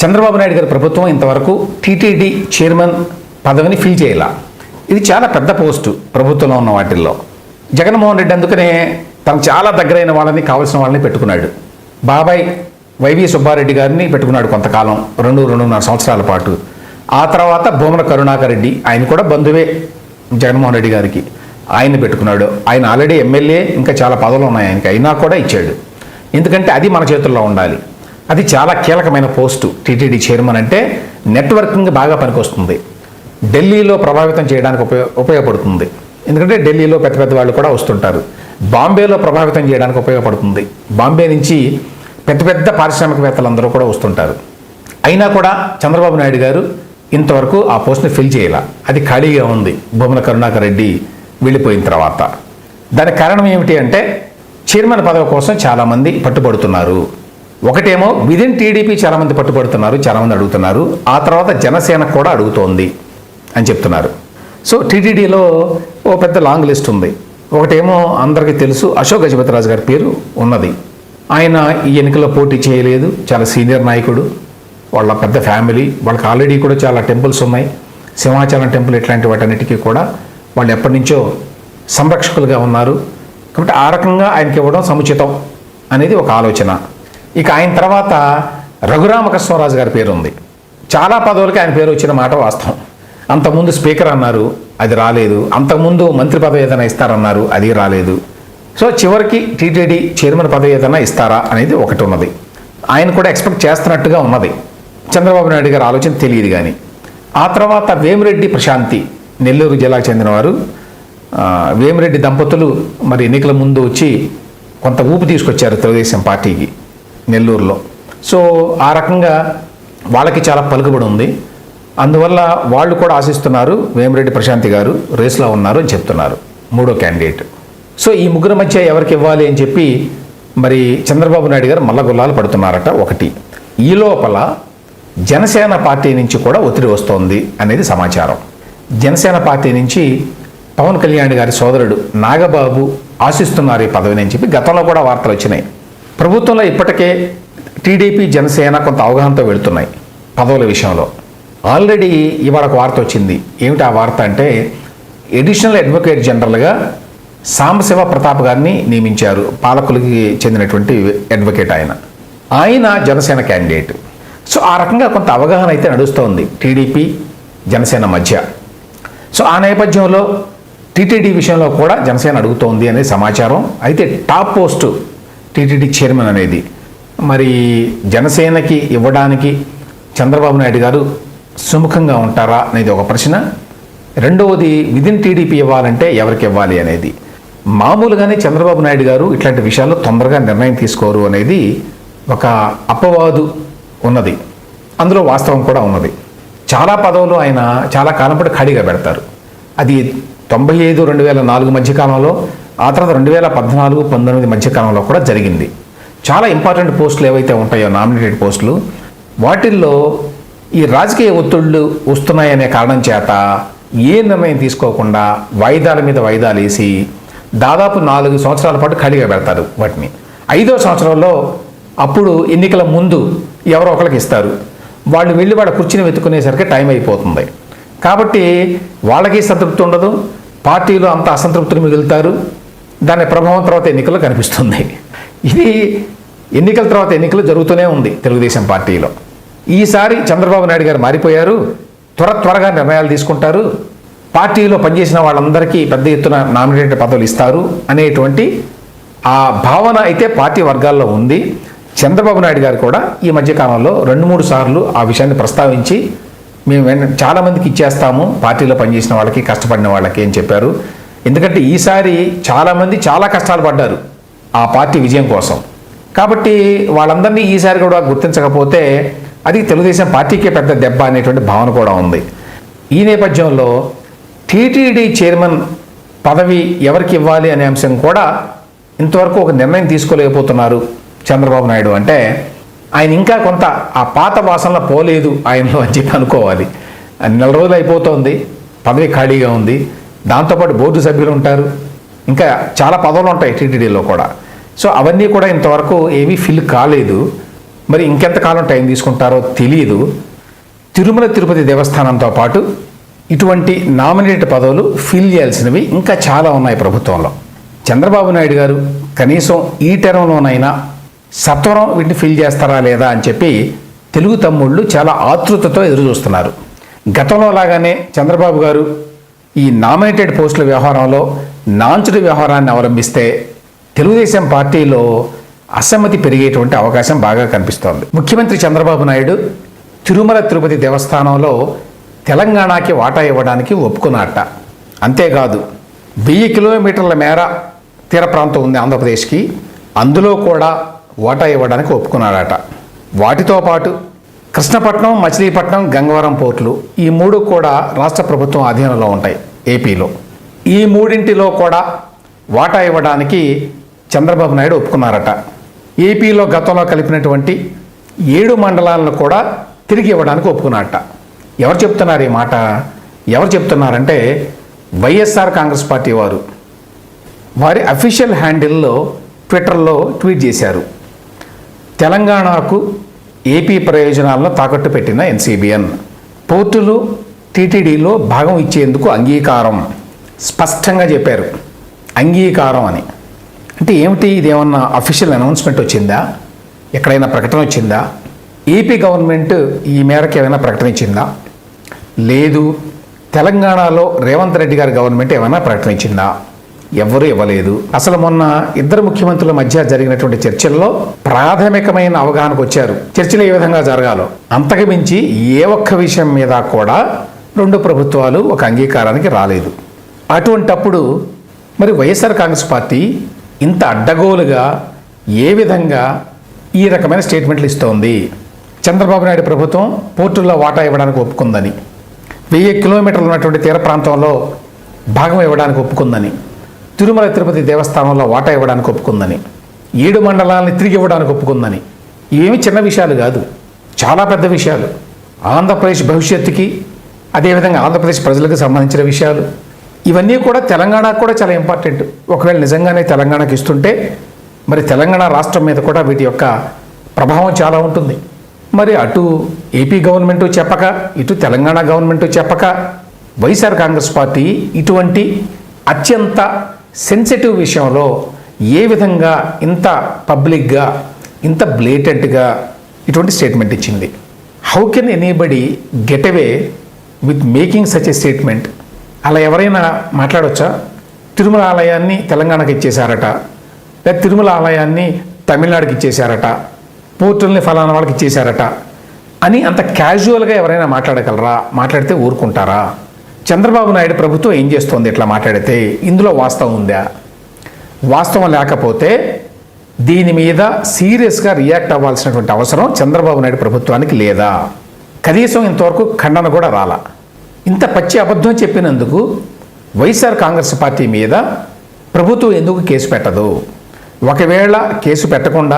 చంద్రబాబు నాయుడు గారి ప్రభుత్వం ఇంతవరకు టీటీడీ చైర్మన్ పదవిని ఫిల్ చేయాల. ఇది చాలా పెద్ద పోస్టు ప్రభుత్వంలో ఉన్న వాటిల్లో. జగన్మోహన్ రెడ్డి అందుకనే తను చాలా దగ్గరైన వాళ్ళని కావాల్సిన వాళ్ళని పెట్టుకున్నాడు. బాబాయ్ వైవి సుబ్బారెడ్డి గారిని పెట్టుకున్నాడు కొంతకాలం రెండు రెండున్నర సంవత్సరాల పాటు. ఆ తర్వాత భూమన కరుణాకర్ రెడ్డి ఆయన కూడా బంధువే జగన్మోహన్ రెడ్డి గారికి. ఆయన పెట్టుకున్నాడు. ఆయన ఆల్రెడీ ఎమ్మెల్యే ఇంకా చాలా పదవులు ఉన్నాయి ఆయనకి. అయినా కూడా ఇచ్చాడు. ఎందుకంటే అది మన చేతుల్లో ఉండాలి. అది చాలా కీలకమైన పోస్టు. టీటీడీ చైర్మన్ అంటే నెట్వర్కింగ్ బాగా పనికొస్తుంది. ఢిల్లీలో ప్రభావితం చేయడానికి ఉపయోగ ఉపయోగపడుతుంది. ఎందుకంటే ఢిల్లీలో పెద్ద పెద్ద వాళ్ళు కూడా వస్తుంటారు. బాంబేలో ప్రభావితం చేయడానికి ఉపయోగపడుతుంది. బాంబే నుంచి పెద్ద పెద్ద పారిశ్రామికవేత్తలందరూ కూడా వస్తుంటారు. అయినా కూడా చంద్రబాబు నాయుడు గారు ఇంతవరకు ఆ పోస్ట్ని ఫిల్ చేయాల. అది ఖాళీగా ఉంది. భూమన కరుణాకర్ రెడ్డి వెళ్ళిపోయిన తర్వాత. దానికి కారణం ఏమిటి అంటే చైర్మన్ పదవి కోసం చాలామంది పట్టుబడుతున్నారు. ఒకటేమో విదిన్ టీడీపీ చాలామంది పట్టుబడుతున్నారు చాలామంది అడుగుతున్నారు. ఆ తర్వాత జనసేన కూడా అడుగుతోంది అని చెప్తున్నారు. సో టీటీడీలో ఓ పెద్ద లాంగ్ లిస్ట్ ఉంది. ఒకటేమో అందరికీ తెలుసు అశోక్ గజపతిరాజు గారి పేరు ఉన్నది. ఆయన ఈ ఎన్నికల్లో పోటీ చేయలేదు చాలా సీనియర్ నాయకుడు వాళ్ళ పెద్ద ఫ్యామిలీ వాళ్ళకి ఆల్రెడీ కూడా చాలా టెంపుల్స్ ఉన్నాయి. సింహాచలం టెంపుల్ ఇట్లాంటి వాటన్నిటికీ కూడా వాళ్ళు ఎప్పటి నుంచో సంరక్షకులుగా ఉన్నారు. కాబట్టి ఆ రకంగా ఆయనకి ఇవ్వడం సముచితం అనేది ఒక ఆలోచన. ఇక ఆయన తర్వాత రఘురామకృష్ణరాజు గారి పేరు ఉంది చాలా పదవులకి ఆయన పేరు వచ్చిన మాట వాస్తవం. అంతకుముందు స్పీకర్ అన్నారు అది రాలేదు. అంతకుముందు మంత్రి పదవి ఏదైనా ఇస్తారన్నారు అది రాలేదు. సో చివరికి టీటీడీ చైర్మన్ పదవి ఏదైనా ఇస్తారా అనేది ఒకటి ఉన్నది. ఆయన కూడా ఎక్స్పెక్ట్ చేస్తున్నట్టుగా ఉన్నది. చంద్రబాబు నాయుడు గారి ఆలోచన తెలియదు కానీ. ఆ తర్వాత వేమిరెడ్డి ప్రశాంతి నెల్లూరు జిల్లాకు చెందినవారు. వేమిరెడ్డి దంపతులు మరి ఎన్నికల ముందు వచ్చి కొంత ఊపు తీసుకొచ్చారు తెలుగుదేశం పార్టీకి. నెల్లూరులో. సో ఆ రకంగా వాళ్ళకి చాలా పలుకుబడి ఉంది. అందువల్ల వాళ్ళు కూడా ఆశిస్తున్నారు వేమిరెడ్డి ప్రశాంతి గారు రేస్లో ఉన్నారు అని చెప్తున్నారు మూడో క్యాండిడేట్. సో ఈ ముగ్గురు మధ్య ఎవరికి ఇవ్వాలి అని చెప్పి మరి చంద్రబాబు నాయుడు గారు మల్లగుల్లాలు పడుతున్నారట ఒకటి. ఈ లోపల జనసేన పార్టీ నుంచి కూడా ఒత్తిడి వస్తోంది అనేది సమాచారం. జనసేన పార్టీ నుంచి పవన్ కళ్యాణ్ గారి సోదరుడు నాగబాబు ఆశిస్తున్నారు ఈ పదవిని అని చెప్పి గతంలో కూడా వార్తలు వచ్చినాయి. ప్రభుత్వంలో ఇప్పటికే టీడీపీ జనసేన కొంత అవగాహనతో వెళుతున్నాయి పదవుల విషయంలో. ఆల్రెడీ ఇవాళ ఒక వార్త వచ్చింది. ఏమిటి ఆ వార్త అంటే ఎడిషనల్ అడ్వకేట్ జనరల్గా సాంబశివ ప్రతాప్ గారిని నియమించారు. పాలకులకి చెందినటువంటి అడ్వకేట్ ఆయన. ఆయన జనసేన క్యాండిడేట్. సో ఆ రకంగా కొంత అవగాహన అయితే నడుస్తోంది టీడీపీ జనసేన మధ్య. సో ఆ నేపథ్యంలో టీటీడీ విషయంలో కూడా జనసేన అడుగుతోంది అనే సమాచారం. అయితే టాప్ పోస్టు టీటీడీ చైర్మన్ అనేది మరి జనసేనకి ఇవ్వడానికి చంద్రబాబు నాయుడు గారు సుముఖంగా ఉంటారా అనేది ఒక ప్రశ్న. రెండవది విదిన్ టీడీపీ ఇవ్వాలంటే ఎవరికి ఇవ్వాలి అనేది. మామూలుగానే చంద్రబాబు నాయుడు గారు ఇట్లాంటి విషయాల్లో తొందరగా నిర్ణయం తీసుకోరు అనేది ఒక అపవాదు ఉన్నది. అందులో వాస్తవం కూడా ఉన్నది. చాలా పదవులు ఆయన చాలా కాలం పాటు ఖాళీగా పెడతారు. అది తొంభై ఐదు రెండు వేల నాలుగు మధ్యకాలంలో ఆ తర్వాత రెండు వేల పద్నాలుగు పంతొమ్మిది మధ్యకాలంలో కూడా జరిగింది. చాలా ఇంపార్టెంట్ పోస్టులు ఏవైతే ఉంటాయో నామినేటెడ్ పోస్టులు వాటిల్లో ఈ రాజకీయ ఒత్తిళ్ళు వస్తున్నాయనే కారణం చేత ఏ నిర్ణయం తీసుకోకుండా వాయిదాల మీద వాయిదాలు వేసి దాదాపు నాలుగు సంవత్సరాల పాటు ఖాళీగా పెడతారు వాటిని. ఐదో సంవత్సరంలో అప్పుడు ఎన్నికల ముందు ఎవరో ఒకరికి ఇస్తారు. వాళ్ళు వెళ్ళి వాళ్ళ కుర్చీని వెతుక్కునేసరికి టైం అయిపోతుంది. కాబట్టి వాళ్ళకి సంతృప్తి ఉండదు పార్టీలో అంత అసంతృప్తులు మిగులుతారు. దాని ప్రభావం తర్వాత ఎన్నికల్లో కనిపిస్తుంది ఇది ఎన్నికల తర్వాత ఎన్నికలు జరుగుతూనే ఉంది తెలుగుదేశం పార్టీలో. ఈసారి చంద్రబాబు నాయుడు గారు మారిపోయారు త్వర త్వరగా నిర్ణయాలు తీసుకుంటారు పార్టీలో పనిచేసిన వాళ్ళందరికీ పెద్ద ఎత్తున నామినేటెడ్ పదవులు ఇస్తారు అనేటువంటి ఆ భావన అయితే పార్టీ వర్గాల్లో ఉంది. చంద్రబాబు నాయుడు గారు కూడా ఈ మధ్యకాలంలో రెండు మూడు సార్లు ఆ విషయాన్ని ప్రస్తావించి మేము చాలామందికి ఇచ్చేస్తాము పార్టీలో పనిచేసిన వాళ్ళకి కష్టపడిన వాళ్ళకి అని చెప్పారు. ఎందుకంటే ఈసారి చాలామంది చాలా కష్టాలు పడ్డారు ఆ పార్టీ విజయం కోసం. కాబట్టి వాళ్ళందరినీ ఈసారి కూడా గుర్తించకపోతే అది తెలుగుదేశం పార్టీకే పెద్ద దెబ్బ అనేటువంటి భావన కూడా ఉంది. ఈ నేపథ్యంలో టీటీడీ చైర్మన్ పదవి ఎవరికి ఇవ్వాలి అనే అంశం కూడా ఇంతవరకు ఒక నిర్ణయం తీసుకోలేకపోతున్నారు చంద్రబాబు నాయుడు. అంటే ఆయన ఇంకా కొంత ఆ పాత వాసనలో పోలేదు ఆయనలో అని చెప్పి అనుకోవాలి. నెల రోజులు అయిపోతుంది పదవి ఖాళీగా ఉంది. దాంతోపాటు బోర్డు సభ్యులు ఉంటారు. ఇంకా చాలా పదవులు ఉంటాయి టీటీడీలో కూడా. సో అవన్నీ కూడా ఇంతవరకు ఏమీ ఫిల్ కాలేదు. మరి ఇంకెంతకాలం టైం తీసుకుంటారో తెలియదు తిరుమల తిరుపతి దేవస్థానంతో పాటు ఇటువంటి నామినేటెడ్ పదవులు ఫిల్ చేయాల్సినవి ఇంకా చాలా ఉన్నాయి ప్రభుత్వంలో. చంద్రబాబు నాయుడు గారు కనీసం ఈ టెరంలోనైనా సత్వరం వీటిని ఫిల్ చేస్తారా లేదా అని చెప్పి తెలుగు తమ్ముళ్ళు చాలా ఆతృతతో ఎదురు చూస్తున్నారు గతంలో లాగానే చంద్రబాబు గారు ఈ నామినేటెడ్ పోస్టుల వ్యవహారంలో నాంచుడు వ్యవహారాన్ని అవలంబిస్తే తెలుగుదేశం పార్టీలో అసమ్మతి పెరిగేటువంటి అవకాశం బాగా కనిపిస్తోంది. ముఖ్యమంత్రి చంద్రబాబు నాయుడు తిరుమల తిరుపతి దేవస్థానంలో తెలంగాణకి వాటా ఇవ్వడానికి ఒప్పుకున్నట్ట అంతేకాదు వెయ్యి కిలోమీటర్ల మేర తీర ప్రాంతం ఉంది ఆంధ్రప్రదేశ్కి అందులో కూడా వాటా ఇవ్వడానికి ఒప్పుకున్నాడట వాటితో పాటు కృష్ణపట్నం మచిలీపట్నం గంగవరం పోర్టులు ఈ మూడు కూడా రాష్ట్ర ప్రభుత్వం అధీనంలో ఉంటాయి ఏపీలో. ఈ మూడింటిలో కూడా వాటా ఇవ్వడానికి చంద్రబాబు నాయుడు ఒప్పుకున్నారట. ఏపీలో గతంలో కలిపినటువంటి ఏడు మండలాలను కూడా తిరిగి ఇవ్వడానికి ఒప్పుకున్నారట. ఎవరు చెప్తున్నారు ఈ మాట? ఎవరు చెప్తున్నారంటే వైఎస్ఆర్ కాంగ్రెస్ పార్టీ వారు వారి అఫీషియల్ హ్యాండిల్లో ట్విట్టర్లో ట్వీట్ చేశారు. తెలంగాణకు ఏపీ ప్రయోజనాలను తాకట్టు పెట్టిన ఎన్సీబీఎన్. పోర్టులు టీటీడీలో భాగం ఇచ్చేందుకు అంగీకారం. స్పష్టంగా చెప్పారు. అంగీకారం అని. అంటే ఏమిటి? ఇదేమన్నా అఫీషియల్ అనౌన్స్మెంట్ వచ్చిందా? ఎక్కడైనా ప్రకటన వచ్చిందా? ఏపీ గవర్నమెంట్ ఈ మేరకు ఏమైనా ప్రకటన ఇచ్చిందా? లేదు. తెలంగాణలో రేవంత్ రెడ్డి గారి గవర్నమెంట్ ఏమైనా ప్రకటించిందా ఎవరు ఇవ్వలేదు. అసలు మొన్న ఇద్దరు ముఖ్యమంత్రుల మధ్య జరిగినటువంటి చర్చల్లో ప్రాథమికమైన అవగాహనకు వచ్చారు. చర్చలు ఏ విధంగా జరగాలో. అంతకు మించి ఏ ఒక్క విషయం మీద కూడా రెండు ప్రభుత్వాలు ఒక అంగీకారానికి రాలేదు. అటువంటప్పుడు మరి వైఎస్ఆర్ కాంగ్రెస్ పార్టీ ఇంత అడ్డగోలుగా ఏ విధంగా ఈ రకమైన స్టేట్మెంట్లు ఇస్తోంది? చంద్రబాబు నాయుడు ప్రభుత్వం పోర్టుల్లో వాటా ఇవ్వడానికి ఒప్పుకుందని వెయ్యి కిలోమీటర్లు ఉన్నటువంటి తీర ప్రాంతంలో భాగం ఇవ్వడానికి ఒప్పుకుందని తిరుమల తిరుపతి దేవస్థానంలో వాటా ఇవ్వడానికి ఒప్పుకుందని ఏడు మండలాలని తిరిగి ఇవ్వడానికి ఒప్పుకుందని ఏమి చిన్న విషయాలు కాదు చాలా పెద్ద విషయాలు. ఆంధ్రప్రదేశ్ భవిష్యత్తుకి అదేవిధంగా ఆంధ్రప్రదేశ్ ప్రజలకు సంబంధించిన విషయాలు. ఇవన్నీ కూడా తెలంగాణకు కూడా చాలా ఇంపార్టెంట్ ఒకవేళ నిజంగానే తెలంగాణకి ఇస్తుంటే మరి తెలంగాణ రాష్ట్రం మీద కూడా వీటి యొక్క ప్రభావం చాలా ఉంటుంది. మరి అటు ఏపీ గవర్నమెంట్ చెప్పక ఇటు తెలంగాణ గవర్నమెంట్ చెప్పక వైఎస్ఆర్ కాంగ్రెస్ పార్టీ ఇటువంటి అత్యంత సెన్సిటివ్ విషయంలో ఏ విధంగా ఇంత పబ్లిక్గా ఇంత బ్లేటెడ్గా ఇటువంటి స్టేట్మెంట్ ఇచ్చింది? How can anybody get away with making such a statement అలా ఎవరైనా మాట్లాడవచ్చా తిరుమల ఆలయాన్ని తెలంగాణకి ఇచ్చేశారట లేదా తిరుమల ఆలయాన్ని తమిళనాడుకి ఇచ్చేశారట పోర్టుల్ని ఫలానా వాళ్ళకి ఇచ్చేశారట అని అంత క్యాజువల్గా ఎవరైనా మాట్లాడగలరా? మాట్లాడితే ఊరుకుంటారా? చంద్రబాబు నాయుడు ప్రభుత్వం ఏం చేస్తోంది? ఇట్లా మాట్లాడితే ఇందులో వాస్తవం ఉందా? వాస్తవం లేకపోతే దీని మీద సీరియస్గా రియాక్ట్ అవ్వాల్సినటువంటి అవసరం చంద్రబాబు నాయుడు ప్రభుత్వానికి లేదా? కనీసం ఇంతవరకు ఖండన కూడా రాలా. ఇంత పచ్చి అబద్ధం చెప్పినందుకు వైఎస్ఆర్ కాంగ్రెస్ పార్టీ మీద ప్రభుత్వం ఎందుకు కేసు పెట్టదు? ఒకవేళ కేసు పెట్టకుండా